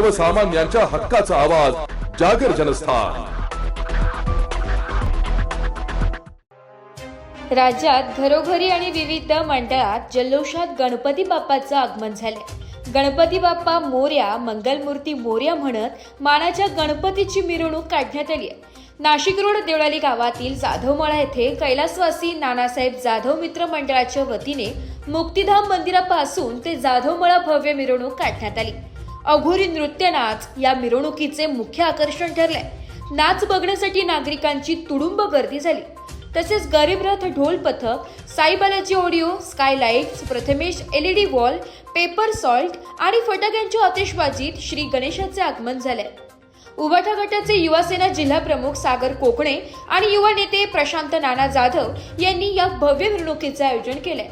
सर्वसामान्यांच्या हक्काचा आवाज जागर जनस्थान. राज्यात घरोघरी आणि विविध मंडळात जल्लोषात गणपती बाप्पाचं आगमन झाले गणपती बाप्पा मोर्या मंगलमूर्ती मोर्या म्हणत मानाच्या गणपतीची मिरवणूक काढण्यात आली आहे. नाशिक रोड देवळाली गावातील जाधवमळा येथे कैलासवासी नानासाहेब जाधव मित्र मंडळाच्या वतीने मुक्तिधाम मंदिरापासून ते जाधवमळा भव्य मिरवणूक काढण्यात आली. अघोरी नृत्य नाच या मिरवणुकीचे मुख्य आकर्षण ठरले नाच बघण्यासाठी नागरिकांची तुडुंब गर्दी झाली. तसेच गरीबरथ ढोल पथक साईबालाची audio skylights Prathamesh LED wall paper salt आणि फटाक्यांच्या आतिषबाजीत श्री गणेशाचे आगमन झाले उबाठा गटाचे युवा सेना जिल्हा प्रमुख सागर कोकणे आणि युवा नेते प्रशांत नाना जाधव यांनी या भव्य मिरवणुकीचे आयोजन केले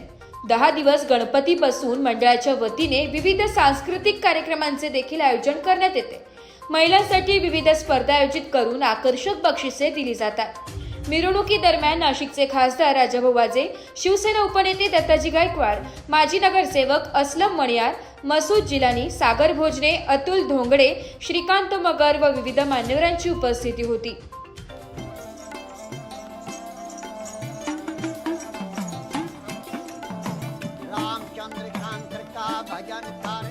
दहा दिवस गणपती बसून मंडळाच्या वतीने विविध सांस्कृतिक कार्यक्रमांचे देखील आयोजन करण्यात येते. महिलांसाठी विविध स्पर्धा आयोजित करून आकर्षक बक्षिसे दिली जातात. मिरवणुकीदरम्यान नाशिकचे खासदार राजाभाऊ वाजे शिवसेना उपनेते दत्ताजी गायकवाड माजी नगरसेवक असलम मणियार मसूद जिलानी सागर भोजने अतुल धोंगडे श्रीकांत मगर व विविध मान्यवरांची उपस्थिती होती. रामचंद्र शंकर का भजन कर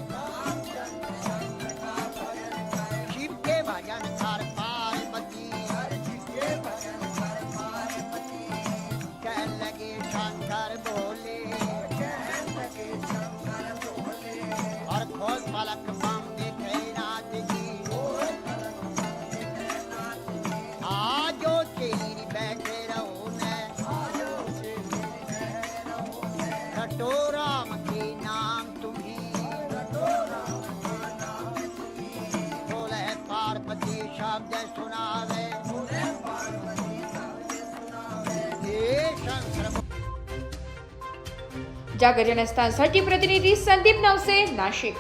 पार्वती शब्द सुनावे। हे शंकर प्रतिनिधी संदीप नवसे नाशिक.